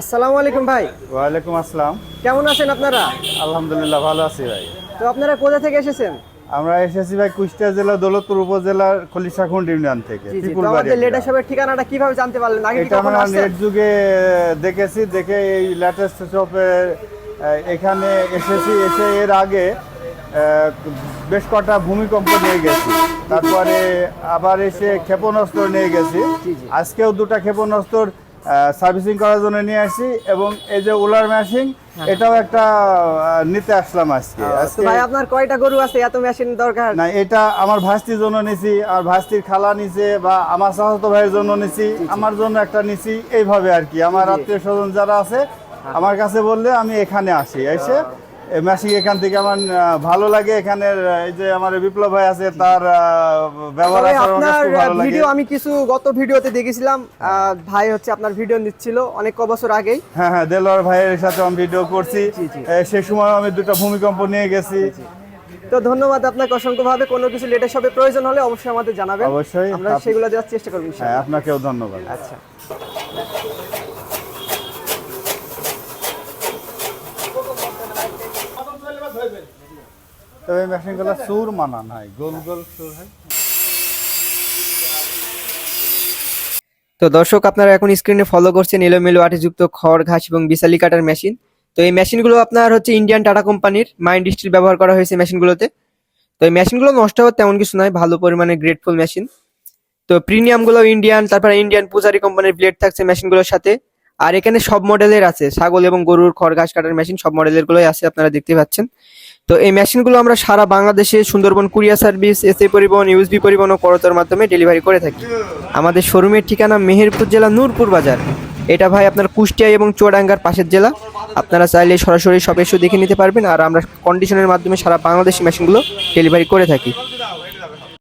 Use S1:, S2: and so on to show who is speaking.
S1: আসসালামু আলাইকুম ভাই।
S2: ওয়ালাইকুম আসসালাম।
S1: কেমন আছেন আপনারা?
S2: আলহামদুলিল্লাহ ভালো আছি ভাই।
S1: তো আপনারা কোথা থেকে এসেছেন?
S2: আমরা এসেছি ভাই কুষ্টিয়া জেলা দৌলতপুর উপজেলার খলিশাখুন্ড ইউনিয়ন থেকে
S1: আমাদের লেটা
S2: এলাকা।
S1: ঠিকানাটা কীভাবে জানতে পারলেন? আগে
S2: এটা আমরা নেট যুগে দেখেছি দেখে এই লেটেস্ট শপের এখানে এসেছি এসে এর আগে বেশ কটা ভূমিকম্প নিয়ে গেছি। তারপরে আবার এসে ক্ষেপণাস্ত্র নিয়ে গেছি। আজকেও দুটা ক্ষেপণাস্ত্র সার্ভিসিং করার জন্য নিয়ে আসি এবং এই যে উলার মেশিন এটাও একটা নিতে আসলাম আজকে।
S1: ভাই আপনার কয়টা গরু আছে? এত মেশিন দরকার।
S2: না এটা আমার ভাস্তির জন্য নিছি আর ভাস্তির খালা নিছে বা আমার চাচাতো ভাইয়ের জন্য নিছি আমার জন্য একটা নিছি এইভাবে আর কি। আমার আত্মীয় স্বজন যারা আছে আমার কাছে বললে আমি এখানে আসি এসে মেশিন এখান থেকে আমার ভালো লাগে। এখানের এই যে আমার বিপ্লব ভাই আছে তার ব্যবহার
S1: আপনার ভিডিও আমি কিছু গত ভিডিওতে দেখেছিলাম ভাই হচ্ছে আপনার ভিডিও নিচ্ছিল অনেক বছর আগেই।
S2: হ্যাঁ হ্যাঁ দেলোয়ার ভাইয়ের সাথে আমি ভিডিও করছি। সেই সময় আমি দুটো ভূমিকম্প নিয়ে গেছি।
S1: তো ধন্যবাদ আপনাকে অসংখ্য ভাবে কোনো কিছু লেটের শপে প্রয়োজন হলে অবশ্যই আমাদের জানাবেন।
S2: অবশ্যই।
S1: আমরা সেগুলো দেওয়ার চেষ্টা করব
S2: হ্যাঁ আপনাকেও ধন্যবাদ।
S1: আচ্ছা।
S2: তবে সুর গোল গোল সুর
S1: তো দর্শক, আপনারা এখন স্ক্রিনে ফলো করছেন এলোমেলো আটিযুক্ত খড়, ঘাস এবং বিশালি কাটার মেশিন তো এই মেশিনগুলো আপনার হচ্ছে ইন্ডিয়ান টাটা কোম্পানির মাইন্ড স্টিল ব্যবহার করা হয়েছে মেশিনগুলোতে তো এই মেশিনগুলো নষ্ট হওয়ার তেমন কিছু নয়, ভালো পরিমাণে গ্রেটফুল মেশিন তো প্রিমিয়ামগুলো ইন্ডিয়ান তারপরে ইন্ডিয়ান পূজারি কোম্পানির ব্লেড থাকছে মেশিনগুলোর সাথে। আর এখানে সব মডেলের আছে, ছাগল এবং গরুর খড়, ঘাস কাটার মেশিন সব মডেলের গুলোই আছে, আপনারা দেখতে পাচ্ছেন। তো এই মেশিনগুলো আমরা সারা বাংলাদেশে Sundarban courier service S A Paribahan U S B Paribahan ও করতর মাধ্যমে ডেলিভারি করে থাকি। আমাদের শোরুমের ঠিকানা মেহেরপুর জেলা নূরপুর বাজার। এটা ভাই আপনার কুষ্টিয়া এবং চুয়াডাঙ্গার পাশের জেলা। আপনারা চাইলে সরাসরি সব এসে দেখে নিতে পারবেন আর আমরা কন্ডিশনের মাধ্যমে সারা বাংলাদেশি মেশিনগুলো ডেলিভারি করে থাকি।